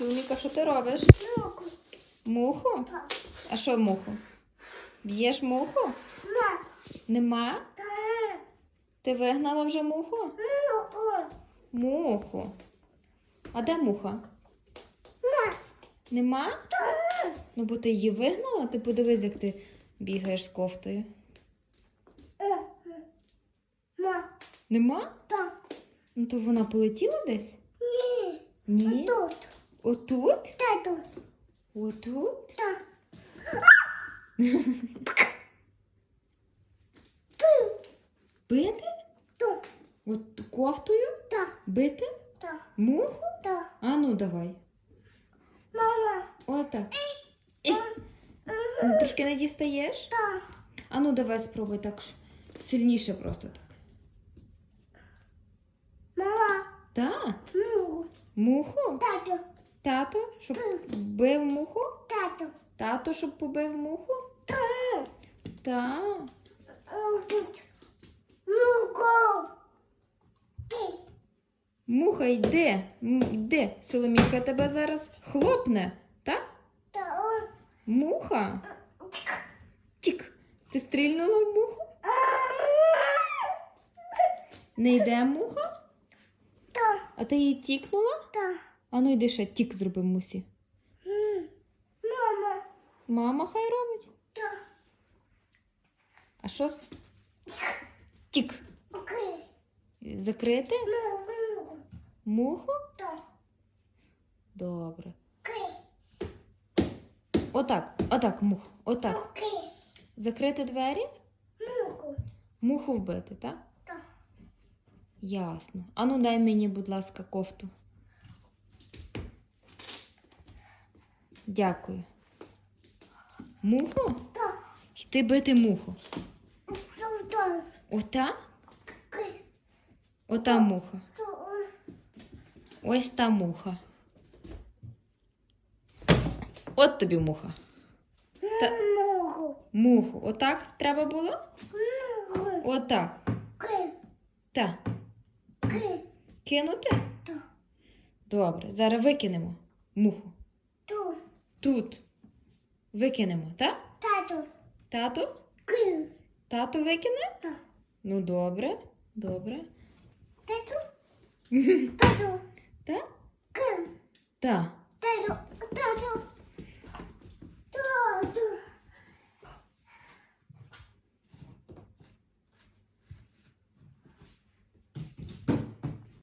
Соломіка, що ти робиш? Муку. Муху? Так. А що муху? Б'єш муху? Ма. Нема? Та. Ти вигнала вже муху? Муку. Муху. А де муха? Ма. Нема? Та. Ну, бо ти її вигнала, ти подивись, як ти бігаєш з кофтою. Е. Ма. Нема? Та. Ну то вона полетіла десь? Ні. Ні. Тут. Отут? Тату. Отут? Та. Бити? Тут. От кофтою? Та. Бити? Та. Муху? Та. А ну давай. Мама. Отак. Трошки не дістаєш? Та. А ну давай спробуй так. Сильніше просто так. Мама. Та? Муку. Муху? Тату. Тато, щоб бив муху? Тату. Тато, щоб побив муху? Та. Та. Тут. Муку. Ти. Муха, йди. Йди. Соломійка тебе зараз хлопне. Так? Та. Муха? Тік. Ти стрільнула в муху? Не йде муха? А ти її тікнула? Та. А ну йди ще тік зроби мусі. Мама. Мама хай робить. Та. А що? з- Тік. Закрити? Муху? Та. Добре. Отак, отак, муху. Отак. Закрити двері? Муку. Муху вбити, так? Та. Ясно. Ану, дай мені, будь ласка, кофту. Дякую. Муху? Та. Йти бити муху. Та. Ота? Ота муха. Ось та муха. От тобі муха. Та-. Муху. Отак треба було? Отак. Окей. Та. Кинути? Та. Добре. Зараз викинемо муху. Ту. Тут. Викинемо, так? Тату. Тато? Кин. Тато викине? Так. Ну, добре. Добре. Тату. Тату. Та? Кин. Та. Тату. Тату.